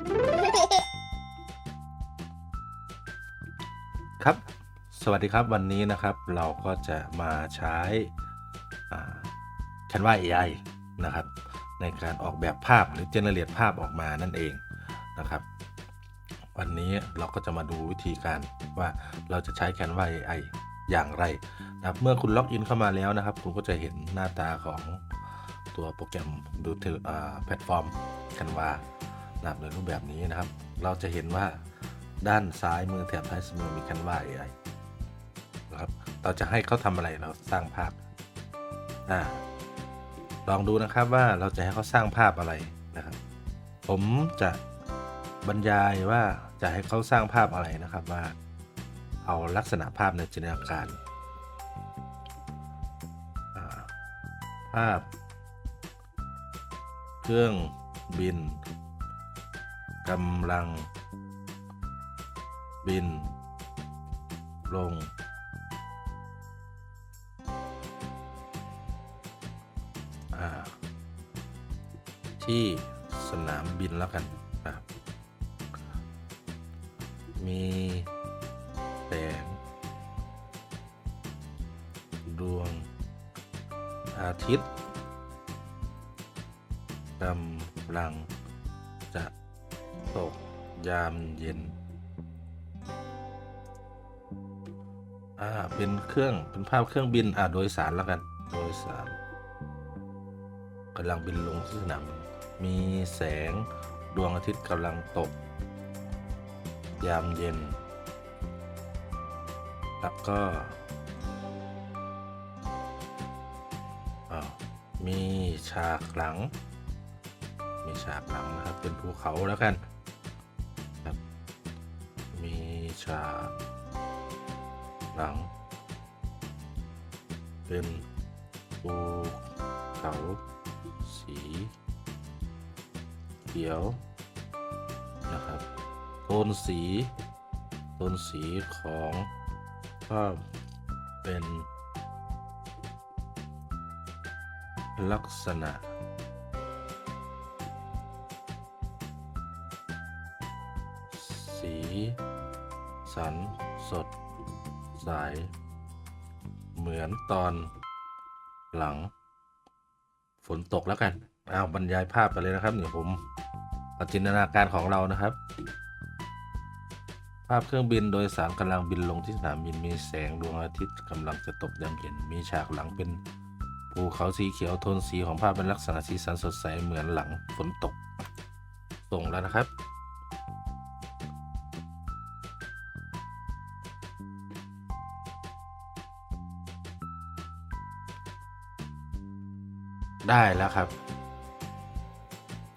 ครับ สวัสดีครับวันนี้นะครับเราก็จะมาใช้แคนวา AI นะครับ ในการออกแบบภาพหรือเจเนเรตภาพออกมานั่นเองนะครับ วันนี้เราก็จะมาดูวิธีการว่าเราจะใช้ Canva AI อย่างไรนะครับเมื่อคุณล็อกอินเข้ามาแล้วนะครับ คุณก็จะเห็นหน้าตาของตัวโปรแกรมดูเทอแพลตฟอร์ม Canva นะครับในรูปแบบนี้นะครับ เราจะเห็นว่าด้านซ้ายมือแถบท้ายมือมี Canva AI นะครับเราจะให้เขาทำอะไรเราสร้างภาพอ่าลองดูนะครับว่าเราจะให้เขาสร้างภาพอะไรนะครับ ผมจะบรรยายว่าจะให้เขาสร้างภาพอะไรนะครับว่า เอาลักษณะภาพในจินตนาการภาพ เครื่องบิน กำลัง บิน ลง ที่สนามบินแล้วกันนะมีแสงดวง อาทิตย์กำลังจะ ตกยามเย็น อ่า เป็นเครื่อง เป็นภาพเครื่องบิน อ่า โดยสารแล้วกัน โดยสารกำลังบินลงที่สนามมีแสงดวงอาทิตย์กำลังตก ยามเย็น แล้วก็ มีฉากหลัง มีฉากหลังนะครับ เป็นภูเขาแล้วกันครับ มีฉากหลัง เป็นภูเขาสี เขียวนะครับโทนสีโทนสีของก็เป็นลักษณะ สี สัน สดใสเหมือนตอนหลัง ฝนตกแล้วกันอ้าวบรรยายภาพไปเลยนะครับเดี๋ยวผมจินตนาการของเรานะครับ ภาพเครื่องบินโดยสารกำลังบินลงที่สนามบินมีแสงดวงอาทิตย์กำลังจะตกยามเย็นมีฉากหลังเป็นภูเขาสีเขียวโทนสีของภาพเป็นลักษณะสีสันสดใสเหมือนหลังฝนตกส่งแล้วนะครับ ได้แล้วครับ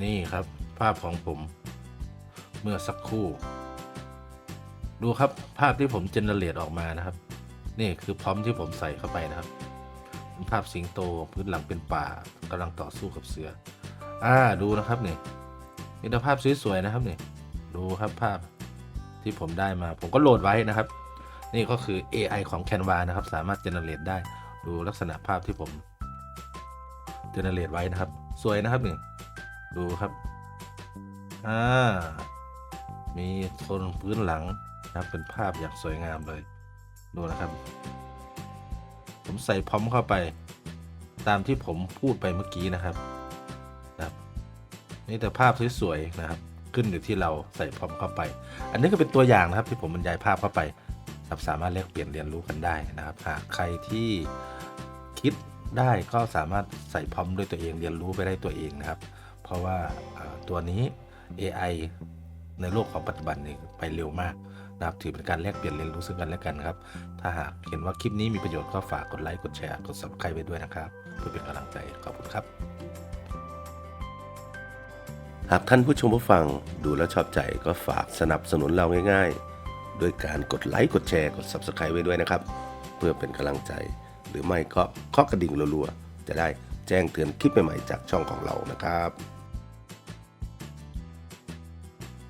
นี่ครับ ภาพของผม เมื่อสักครู่ ดูครับภาพที่ผมเจเนเรตออกมานะครับ นี่คือพร้อมที่ผมใส่เข้าไปนะครับเป็นภาพสิงโตพื้นหลังเป็นป่ากำลังต่อสู้กับเสือ อ่าดูนะครับนี่นี่ภาพสวยๆนะครับนี่ดูครับภาพที่ผมได้มา ผมก็โหลดไว้นะครับ นี่ก็คือ AI ของ Canva นะครับ สามารถเจเนเรตได้ดูลักษณะภาพที่ผม เจเนเรตไว้นะครับ สวยนะครับนี่ดูครับ อ่า มีโทนพื้นหลังนะครับเป็นภาพอย่างสวยงามเลย ดูนะครับ ผมใส่พร้อมเข้าไป ตามที่ผมพูดไปเมื่อกี้นะครับนะครับนี่แต่ภาพสวยๆนะครับ ขึ้นอยู่ที่เราใส่พร้อมเข้าไป อันนี้ก็เป็นตัวอย่างนะครับที่ผมบรรยายภาพเข้าไปครับสามารถแลกเปลี่ยนเรียนรู้กันได้นะครับหากใครที่คิด ได้ก็สามารถใส่พร้อมด้วยตัวเองเรียนรู้ไปได้ตัวเองนะครับ เพราะว่าตัวนี้ AI ในโลกของปัจจุบันนี้ไปเร็วมากนะครับถือเป็นการแลกเปลี่ยนเรียนรู้ซึ่งกันและกันครับ ถ้าหากเห็นว่าคลิปนี้มีประโยชน์ก็ฝากกดไลค์กดแชร์กด subscribe ไว้ด้วยนะครับ เพื่อเป็นกำลังใจขอบคุณครับ หากท่านผู้ชมผู้ฟังดูแล้วชอบใจก็ฝากสนับสนุนเราง่ายๆโดยการกดไลค์กดแชร์กด Subscribe ไว้ด้วยนะครับ เพื่อเป็นกำลังใจ หรือไม่ก็เคาะกระดิ่งรัวๆ จะได้แจ้งเตือนคลิปใหม่ๆจากช่องของเรานะครับ